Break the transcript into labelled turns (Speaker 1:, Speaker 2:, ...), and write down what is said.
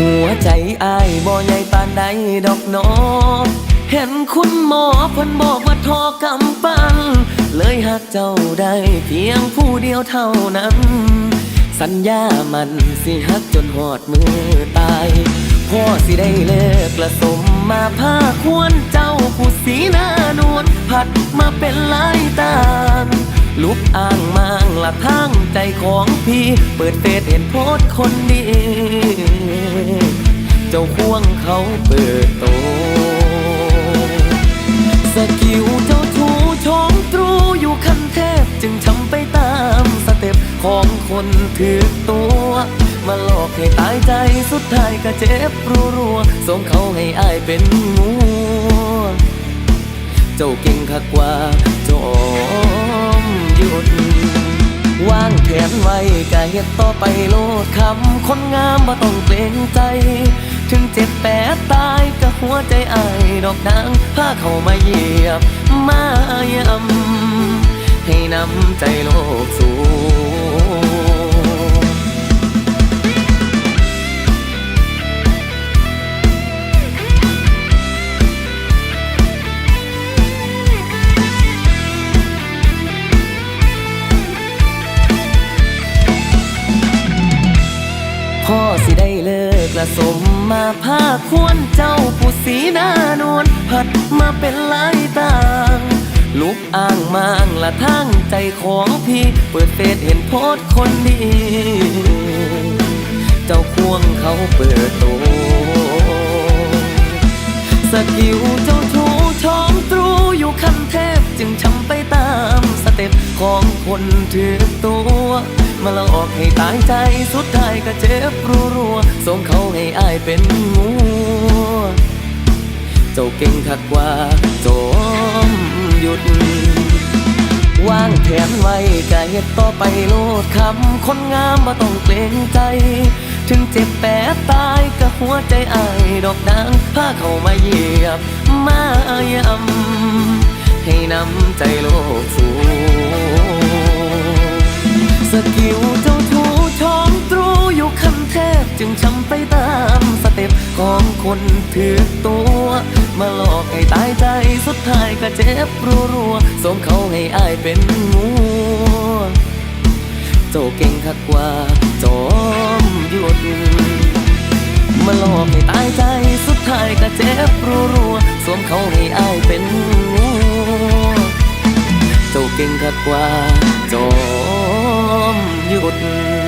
Speaker 1: หัวใจอายบ่ใหญ่ปานใดดอกน้อเห็นคุณหมอเพิ่นบอกว่าทอกำปังเลยหักเจ้าได้เพียงผู้เดียวเท่านั้น สัญญามันสิหักจนหอดมือตายพ่อสิได้เลิกละสมมาผ้าควรเจ้าผู้สีหน้านวลผัดมาเป็นลายตาลลุกอ้างมางละทางใจของพี่ เปิดเฟซเห็นโพสคนดี เจ้าควงเขาเปิดโต สกิลเจ้าชูชองตรูอยู่คันเทพจึงช้ำไปตามสเต็ปของคนถือตัว มาหลอกให้ตายใจสุดท้ายก็เจ็บรัวๆส่งเขาให้อายเป็นงูเจ้าเก่งคักกว่าจอมหยุดวางแผนไว้กะเฮ็ดต่อไปโลดคำคนงามบ่ต้องเกรงใจ ถึงเจ็บแปดตายก็หัวใจอายดอกนางพาเข้ามาเหยียบ มาเยำให้นำใจโลกสู่ะสมมาผ้าควรเจ้าผู้สีหน้านวลผัดมาเป็นลายต่าง ลุกอ้างมางละทั้งใจของพี่ เปิดเฟซเห็นโพสคนดี เจ้าควงเขาเปิดโตสกิลเจ้าชูช้องตรูอยู่คันเทพจึงช้ำไปตามสเต็ปของคนถือตัว มาลออกให้ตายใจสุดท้ายก็เจ็บรัวๆส่งเขาให้อายเป็นงูเจ้าเก่งคักกว่าโจมหยุดวางแผนไว้กะเฮ็ดต่อไปโลดคำคนงามบ่ต้องเกรงใจ ถึงเจ็บแปดตายก็หัวใจอายดอกนางพาเข้ามาเหยียบ มายำให้นำใจโลกสู่ กิลเจ้าชูช้องตรูอยู่คันเทพจึงช้ำไปตามสเต็ปของคนถือตัว มาหลอกให้ตายใจสุดท้ายก็เจ็บรัวๆส่งเขาให้อายเป็นงูเจ้าเก่งคักกว่าจอมหยุดมาหลอกให้ตายใจสุดท้ายก็เจ็บรัวๆสวมเขาให้อายเป็นงูเจ้าเก่งคักกว่าจอม หยุด